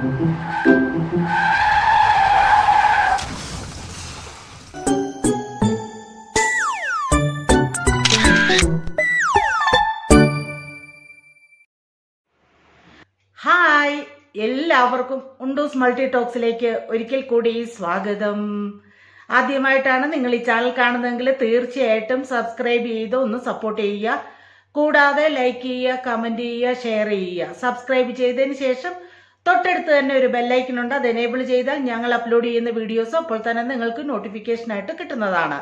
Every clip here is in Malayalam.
ഹായ് എല്ലാവർക്കും ഉണ്ടൂസ് മൾട്ടി ടോക്സിലേക്ക് ഒരിക്കൽ കൂടി സ്വാഗതം. ആദ്യമായിട്ടാണ് നിങ്ങൾ ഈ ചാനൽ കാണുന്നതെങ്കിൽ തീർച്ചയായിട്ടും സബ്സ്ക്രൈബ് ചെയ്ത് ഒന്ന് സപ്പോർട്ട് ചെയ്യുക. കൂടാതെ ലൈക്ക് ചെയ്യുക കമന്റ് ചെയ്യുക ഷെയർ ചെയ്യുക. സബ്സ്ക്രൈബ് ചെയ്തതിന് ശേഷം തൊട്ടടുത്ത് തന്നെ ഒരു ബെല്ലൈക്കൺ ഉണ്ട് അത് എനേബിൾ ചെയ്താൽ ഞങ്ങൾ അപ്ലോഡ് ചെയ്യുന്ന വീഡിയോസ് അപ്പോൾ തന്നെ നിങ്ങൾക്ക് നോട്ടിഫിക്കേഷനായിട്ട് കിട്ടുന്നതാണ്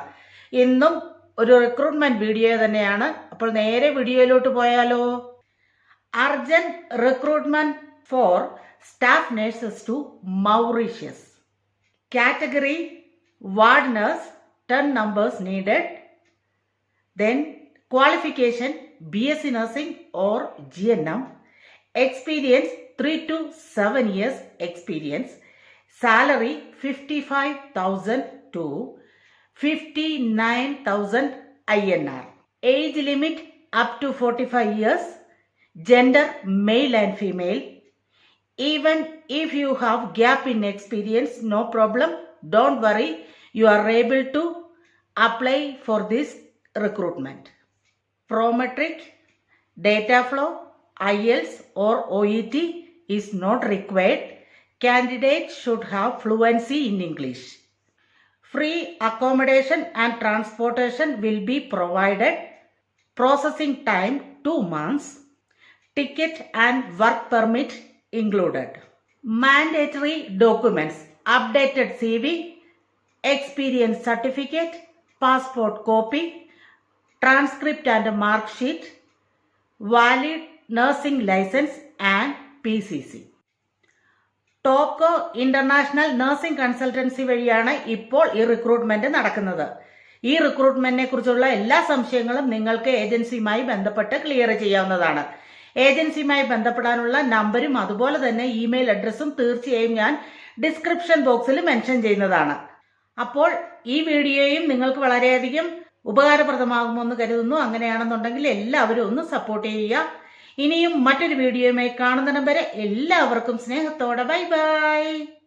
ഇന്നും ഒരു റിക്രൂട്ട്മെന്റ് വീഡിയോ തന്നെയാണ് അപ്പോൾ നേരെ വീഡിയോയിലോട്ട് പോയാലോ urgent recruitment for staff nurses to Mauritius. Category ward nurse 10 numbers needed. Then qualification BSc nursing or GNM. Experience 3 to 7 years experience. Salary 55,000 to 59,000 INR. Age limit up to 45 years gender male and female even if you have gap in experience no problem don't worry you are able to apply for this recruitment prometric data flow iels or oet is not required. Candidates should have fluency in english. Free accommodation and transportation will be provided. Processing time 2 months. Ticket and work permit included. Mandatory documents updated CV, experience certificate, passport copy, transcript and mark sheet, valid nursing license and PCC. Toko international nursing consultancy വഴിയാണ് ഇപ്പോൾ ഈ റിക്രൂട്ട്മെന്റ് നടക്കുന്നത്. ഈ റിക്രൂട്ട്മെന്റിനെ കുറിച്ചുള്ള എല്ലാ സംശയങ്ങളും നിങ്ങൾക്ക് ഏജൻസിയുമായി ബന്ധപ്പെട്ട് ക്ലിയർ ചെയ്യാവുന്നതാണ്. ഏജൻസിയുമായി ബന്ധപ്പെടാനുള്ള നമ്പരും അതുപോലെ തന്നെ ഇമെയിൽ അഡ്രസ്സും തീർച്ചയായും ഞാൻ ഡിസ്ക്രിപ്ഷൻ ബോക്സിൽ മെൻഷൻ ചെയ്യുന്നതാണ്. അപ്പോൾ ഈ വീഡിയോയും നിങ്ങൾക്ക് വളരെയധികം ഉപകാരപ്രദമാകുമെന്ന് കരുതുന്നു. അങ്ങനെയാണെന്നുണ്ടെങ്കിൽ എല്ലാവരും ഒന്ന് സപ്പോർട്ട് ചെയ്യുക. ഇനിയും മറ്റൊരു വീഡിയോയുമായി കാണുന്നിടം വരെ എല്ലാവർക്കും സ്നേഹത്തോടെ ബൈ ബൈ.